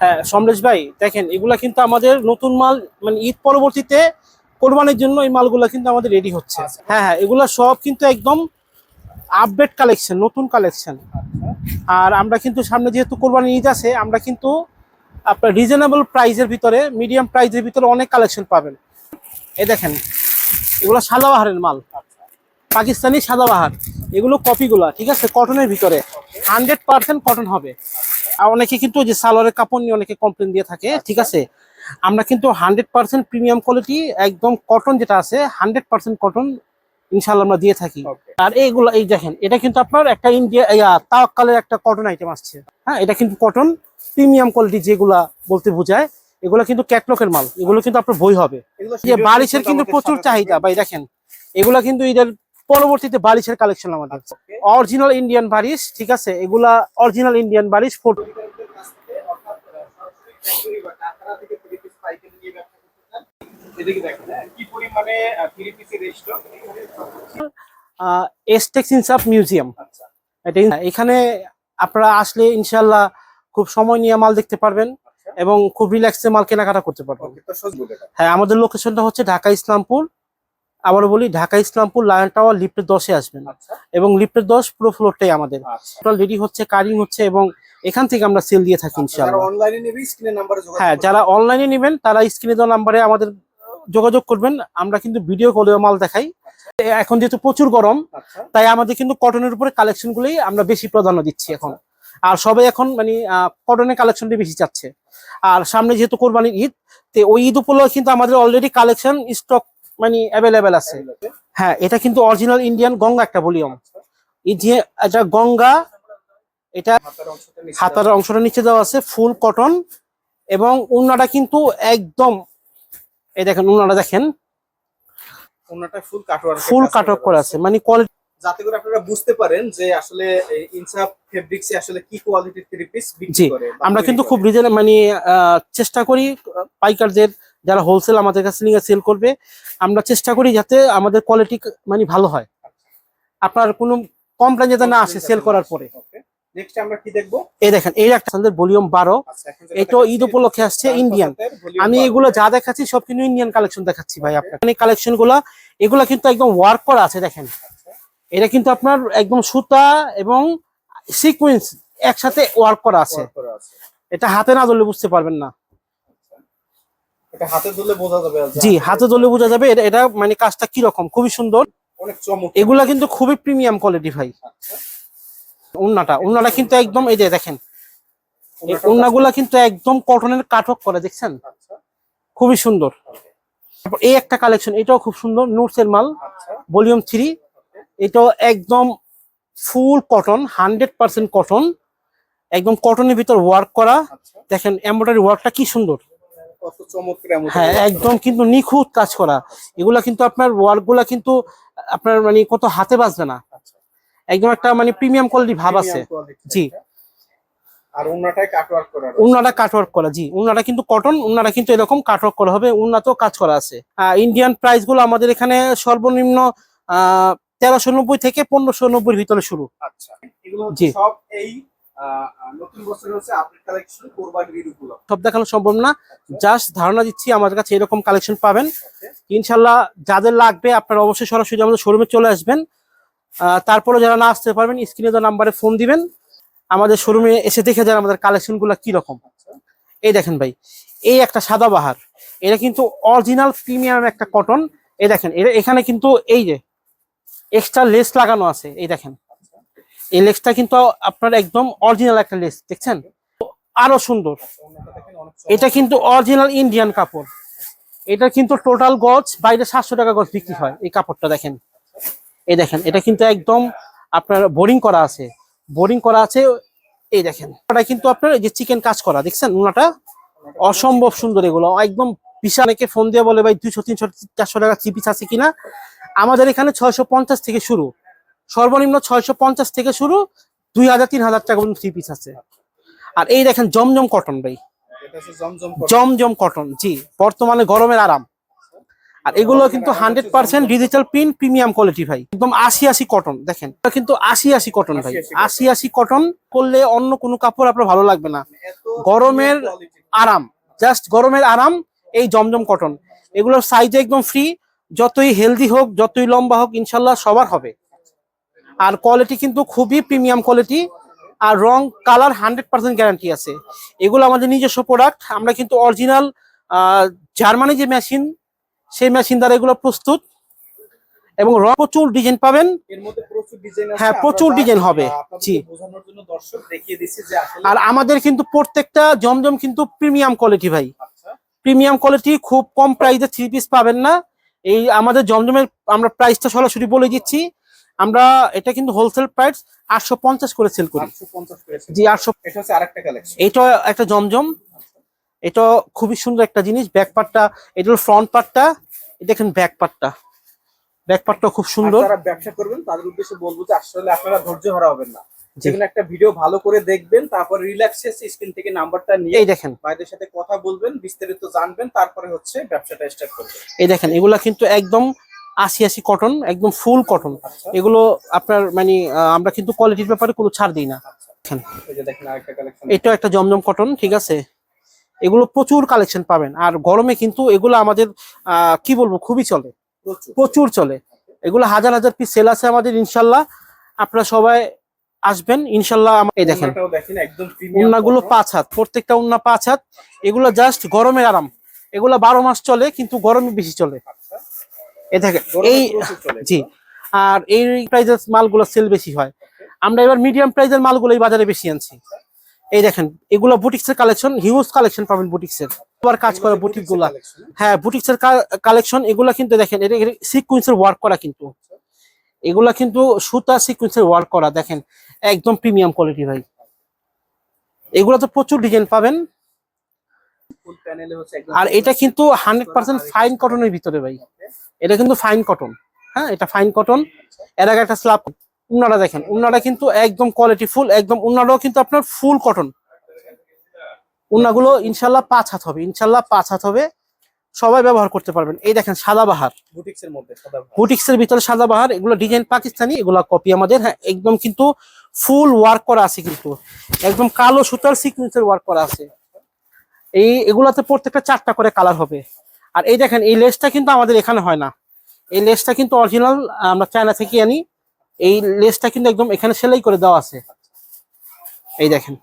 হ্যাঁ সমরেশ ভাই দেখেন এগুলা কিন্তু আমাদের নতুন মাল মানে ঈদ পরবর্তীতে কোরবানির জন্য এই মালগুলা কিন্তু আমাদের রেডি হচ্ছে। হ্যাঁ হ্যাঁ এগুলা সব কিন্তু একদম আপডেট কালেকশন নতুন কালেকশন আর আমরা কিন্তু সামনে যেহেতু কোরবানি ঈদ আছে আমরা কিন্তু আপনার রিজনেবল প্রাইসের ভিতরে মিডিয়াম প্রাইসের ভিতরে অনেক কালেকশন পাবেন। এই দেখেন এগুলো সাদাবাহারের মাল। পাকিস্তানি সাদাবাহার। এগুলো কপিগুলা ঠিক আছে? কটনের ভিতরে। হান্ড্রেড পার্সেন্ট কটন হবে। আর অনেকে কিন্তু যে সালোয়ারের কাপড় নিয়ে অনেকে কমপ্লেন দিয়ে থাকে ঠিক আছে? আমরা কিন্তু হান্ড্রেড পার্সেন্ট প্রিমিয়াম কোয়ালিটি একদম কটন যেটা আছে হান্ড্রেড পার্সেন্ট কটন ইনশাল্লাহ আমরা দিয়ে থাকি। আর এইগুলো এই দেখেন এটা কিন্তু আপনার একটা ইন্ডিয়া তাওয়াক্কালের একটা কটন আইটেম আসছে। হ্যাঁ এটা কিন্তু কটন প্রিমিয়াম কোয়ালিটি যেগুলা বলতে বোঝায় এগুলো কিন্তু ক্যাটলকের মাল এগুলো কিন্তু আপনার বই হবে। বালিশের কিন্তু প্রচুর চাহিদা ভাই দেখেন এগুলা কিন্তু ঈদের পরবর্তীতে বালিশের কালেকশন আমাদের অরিজিনাল ইন্ডিয়ান বালিশ ঠিক আছে? এগুলা অরিজিনাল ইন্ডিয়ান বালিশ স্টক এসটেক্স ইনসাফ মিউজিয়াম আচ্ছা। এটা এখানে আপনারা আসলে ইনশাল্লাহ খুব সময় নিয়ে মাল দেখতে পারবেন আচ্ছা। এবং খুব রিল্যাক্সে মাল কেনাকাটা করতে পারবেন। হ্যাঁ আমাদের লোকেশনটা হচ্ছে ঢাকা ইসলামপুর। আবারও বলি ঢাকা ইসলামপুর লায়ন টাওয়ার লিফটের দশে আসবেন। আচ্ছা। এবং লিফটের দশ পুরো ফ্লোরটাই আমাদের। আচ্ছা। টোটাল রেডি হচ্ছে কারিং হচ্ছে এবং এখান থেকে আমরা সেল দিয়ে থাকি আচ্ছা, ইনশাআল্লাহ। হ্যাঁ যারা অনলাইনে নেবেন তারা স্ক্রিনে দেওয়া নাম্বারে আমাদের যোগাযোগ করবেন। আমরা কিন্তু ভিডিও কলেও মাল দেখাই। এখন যেহেতু প্রচুর গরম আচ্ছা। তাই আমাদের কিন্তু কটনের উপরে কালেকশন গুলোই আমরা বেশি প্রাধান্য দিচ্ছি এখন। আর সবাই এখন মানে কটনের কালেকশনটা বেশি চাচ্ছে। আর সামনে যেহেতু কোরবানির ঈদ তো ওই ঈদ উপলক্ষে কিন্তু আমাদের অলরেডি কালেকশন স্টক মানে অ্যাভেলেবেল আছে। হ্যাঁ এটা কিন্তু অরিজিনাল ইন্ডিয়ান গঙ্গা একটা ভলিউম। এটা গঙ্গা এটা হাতার অংশটা নিচে দেওয়া আছে ফুল কটন। এবং উন্নাটা কিন্তু একদম এই দেখেন উন্নাটা দেখেন। ওনাটা ফুল কাটওয়ার্ক ফুল কাটক করা আছে মানে কোয়ালিটি যাতে করে আপনারা বুঝতে পারেন যে আসলে ইনসাফ ফেব্রিক্সে আসলে কি কোয়ালিটির থ্রি পিস বিক্রি করে আমরা কিন্তু খুব রিজনে মানে চেষ্টা করি পাইকারদের যারা হোলসেল আমাদের কাছে নিয়ে সেল করবে আমরা চেষ্টা করি যাতে আমাদের কোয়ালিটি মানে ভালো হয়। আপনার কোনো কমপ্লেন যাতে না আসে সেল করার পরে। এই দেখেন এই একটা ভলিউম বারো। আচ্ছা এটা ঈদ উপলক্ষে আসছে ইন্ডিয়ান আমি এগুলো যা দেখাচ্ছি সব কিন্তু ইন্ডিয়ান কালেকশন দেখাচ্ছি ভাই আপনার। এই কালেকশনগুলা এগুলা কিন্তু একদম ওয়ার্ক করা আছে দেখেন। আচ্ছা, এটা কিন্তু আপনার একদম সুতা এবং সিকুয়েন্স একসাথে ওয়ার্ক করা আছে। এটা হাতে না ধরলে বুঝতে পারবেন না। এটা হাতে ধরলে বোঝা যাবে জি হাতে ধরলে। বোঝা যাবে। এটা- এটা মানে কাজটা কি রকম খুবই সুন্দর। অনেক চমক। এগুলা কিন্তু খুবই প্রিমিয়াম কোয়ালিটি ভাই। আচ্ছা। উন্নাটা উন্নাটা কিন্তু একদম এই যে দেখেন। উন্নাগুলা কিন্তু একদম কটনের কাটক করে দেখছেন? আচ্ছা। খুবই সুন্দর। তারপর এই একটা কালেকশন এটাও খুব সুন্দর নোটসের মাল আচ্ছা। ভলিউম থ্রি এটাও একদম full cotton hundred percent cotton একদম কটনের ভিতর ওয়ার্ক করা। আচ্ছা। দেখেন এমব্রয়ডারি ওয়ার্কটা কি সুন্দর। কত চমৎকার হ্যাঁ একদম কিন্তু নিখুঁত কাজ করা। এগুলা কিন্তু আপনার কিন্তু আপনার মানে কত হাতে বাজবে না। আচ্ছা। একদম একটা মানে প্রিমিয়াম কোয়ালিটি ভাব আছে। Premium জি। আর ওনাটাই কাটওয়ার্ক করা উন্নাটা কাটওয়ার্ক করা জি। উন্নাটা কিন্তু কটন উন্নাটা কিন্তু এরকম কাটওয়ার্ক করা হবে উন্নাতেও কাজ করা আছে। ইন্ডিয়ান প্রাইসগুলো আমাদের এখানে সর্বনিম্ন আহ তেরোশো নব্বই থেকে পনেরোশো নব্বই ভিতরে শুরু। আচ্ছা। জি। সব এই সব দেখানো সম্ভব না। জাস্ট ধারণা দিচ্ছি আমাদের কাছে এরকম কালেকশন পাবেন। ইনশাল্লাহ যাদের লাগবে আপনারা অবশ্যই সরাসরি আমাদের শোরুমে চলে আসবেন। তারপরে যারা না আসতে পারবেন স্ক্রিনে দেওয়া নাম্বারে ফোন দিবেন। আমাদের শোরুমে এসে দেখে যান আমাদের কালেকশনগুলো কি রকম। আচ্ছা এই দেখেন ভাই, এই একটা সাদা বাহার। এটা কিন্তু অরিজিনাল প্রিমিয়াম একটা কটন এই দেখেন, এটা এখানে কিন্তু এই যে এক্সট্রা লেস লাগানো আছে। এই দেখেন। এই লেসটা কিন্তু আপনার একদম অরিজিনাল একটা লেস, দেখছেন? আরও সুন্দর। এটা কিন্তু অরিজিনাল ইন্ডিয়ান কাপড়। এটা কিন্তু টোটাল গজ, বাইরে সাতশো টাকা গজ বিক্রি হয়, এই কাপড়টা দেখেন। এই দেখেন, এটা কিন্তু একদম আপনার বোরিং করা আছে। বোরিং করা আছে, এই দেখেন। এটা কিন্তু আপনার যে চিকেন কাজ করা, দেখছেন? ওনাটা অসম্ভব সুন্দর এগুলো। একদম বিশাল অনেকে ফোন দিয়ে বলে, ভাই, দুইশো, তিনশো, চারশো টাকা থ্রি পিস আছে কিনা? আমাদের এখানে ছয়শো পঞ্চাশ থেকে শুরু। সর্বনিম্ন ছয়শো পঞ্চাশ থেকে শুরু দুই হাজার তিন হাজার টাকা পর্যন্ত থ্রি পিস আছে। আর এই দেখেন জমজম কটন ভাই। জমজম কটন জি বর্তমানে গরমের আরাম। আর এগুলো কিন্তু hundred percent digital print premium quality ভাই। একদম আশি আশি কটন দেখেন। এটা কিন্তু আশি আশি কটন ভাই। 80 আশি আশি কটন করলে অন্য কোনো কাপড় আপনার ভালো লাগবে না। গরমের আরাম জাস্ট গরমের আরাম এই জমজম কটন এগুলোর সাইজে একদম ফ্রি যতই হেলদি হোক যতই লম্বা হোক ইনশাল্লাহ সবার হবে। আর কোয়ালিটি কিন্তু খুবই প্রিমিয়াম কোয়ালিটি আর রং কালার হান্ড্রেড পার্সেন্ট গ্যারান্টি আছে। এগুলো আমাদের নিজস্ব প্রোডাক্ট আমরা কিন্তু অরিজিনাল জার্মানি যে মেশিন সেই মেশিন দ্বারা এগুলো প্রস্তুত এবং রং প্রচুর ডিজাইন পাবেন। হ্যাঁ প্রচুর ডিজাইন হবে। জি। আর আমাদের কিন্তু প্রত্যেকটা জমজম কিন্তু প্রিমিয়াম কোয়ালিটি ভাই। আচ্ছা। প্রিমিয়াম কোয়ালিটি খুব কম প্রাইসে থ্রি পিস পাবেন না। এই আমাদের জমজমের আমরা প্রাইসটা সরাসরি বলে দিচ্ছি। আমরা এটা কিন্তু হোলসেল প্রাইস আটশো পঞ্চাশ করে সেল করি। জি আটশো এটা এটা একটা জমজম। এটা খুবই সুন্দর একটা জিনিস। ব্যাক পার্টটা এটা হলো ফ্রন্ট পার্টটা দেখেন ব্যাক পার্টটা ব্যাক পার্টটা খুব সুন্দর। যারা ব্যবসা করবেন তাদের উদ্দেশ্যে বলব যে আসলে আপনারা ধৈর্য হারা হবেন না। যেখানে একটা ভিডিও ভালো করে দেখবেন তারপর রিল্যাক্সে স্ক্রিন থেকে নাম্বারটা নিয়ে এই দেখেন। ভাইদের সাথে কথা বলবেন বিস্তারিত জানবেন তারপরে হচ্ছে ব্যবসাটা স্টার্ট করবেন। এই দেখেন এগুলা কিন্তু একদম আশি আশি কটন একদম ফুল কটন এগুলো আপনার মানে আমরা কিন্তু কোয়ালিটির ব্যাপারে কোনো ছাড় দিই না। আচ্ছা এটা একটা জমজম কটন ঠিক আছে? এগুলো প্রচুর কালেকশন পাবেন। আর গরমে কিন্তু এগুলো আমাদের কি বলব খুবই চলে। প্রচুর। চলে। এগুলো হাজার হাজার পিস সেল আছে আমাদের ইনশাল্লাহ। আপনারা সবাই আসবেন ইনশাল্লাহ এই দেখেন। উন্নাগুলো পাঁচ হাত প্রত্যেকটা উন্না পাঁচ হাত। এগুলো জাস্ট গরমের আরাম। এগুলো বারো মাস চলে কিন্তু গরমে বেশি চলে। আচ্ছা এই দেখেন এই জি আর এই প্রাইজের মালগুলো সেল বেশি হয়। আমরা এবার মিডিয়াম প্রাইজের মালগুলো এই বাজারে বেশি আনছি। এই দেখেন এগুলো বুটিক্স এর কালেকশন হিউজ কালেকশন পাবেন বুটিক্স এর। আবার কাজ করা বুটিকগুলা হ্যাঁ বুটিক্স এর কালেকশন এগুলা কিন্তু দেখেন এটা সিকুয়েন্সের ওয়ার্ক করা কিন্তু। এগুলা কিন্তু সুতা সিকুয়েন্সের ওয়ার্ক করা দেখেন একদম প্রিমিয়াম কোয়ালিটি ভাই। এগুলো তো প্রচুর ডিজাইন পাবেন ফুল প্যানেলে হচ্ছে একদম আর এটা কিন্তু হান্ড্রেড পার্সেন্ট ফাইন কটনের ভিতরে ভাই। এটা কিন্তু ফাইন কটন হ্যাঁ এটা ফাইন কটন এর আগে একটা স্ল্যাব উন্নাটা দেখেন। উন্নাটা কিন্তু একদম কোয়ালিটি ফুল একদম উন্নাটাও কিন্তু আপনার ফুল কটন উন্নাগুলো ইনশাল্লাহ পাঁচ হাত হবে ইনশাল্লাহ পাঁচ হাত হবে। সবাই ব্যবহার করতে পারবেন। এই দেখেন সাদা বাহার। বুটিক্স এর মধ্যে সাদা ভাত। বুটিক্স এর ভিতরে সাদা বাহার এগুলো ডিজাইন পাকিস্তানি এগুলো কপি আমাদের। হ্যাঁ একদম কিন্তু ফুল ওয়ার্ক করা আছে কিন্তু। একদম কালো সুতার সিকুয়েন্সের ওয়ার্ক করা আছে। এই এগুলাতে প্রত্যেকটা চারটা করে কালার হবে। আর এই দেখেন, এই লেসটা কিন্তু আমাদের এখানে হয় না। এই লেসটা কিন্তু অরিজিনাল আমরা চায়না থেকে আনি। এই লেসটা কিন্তু একদম এখানে সেলাই করে দেওয়া আছে। এই দেখেন।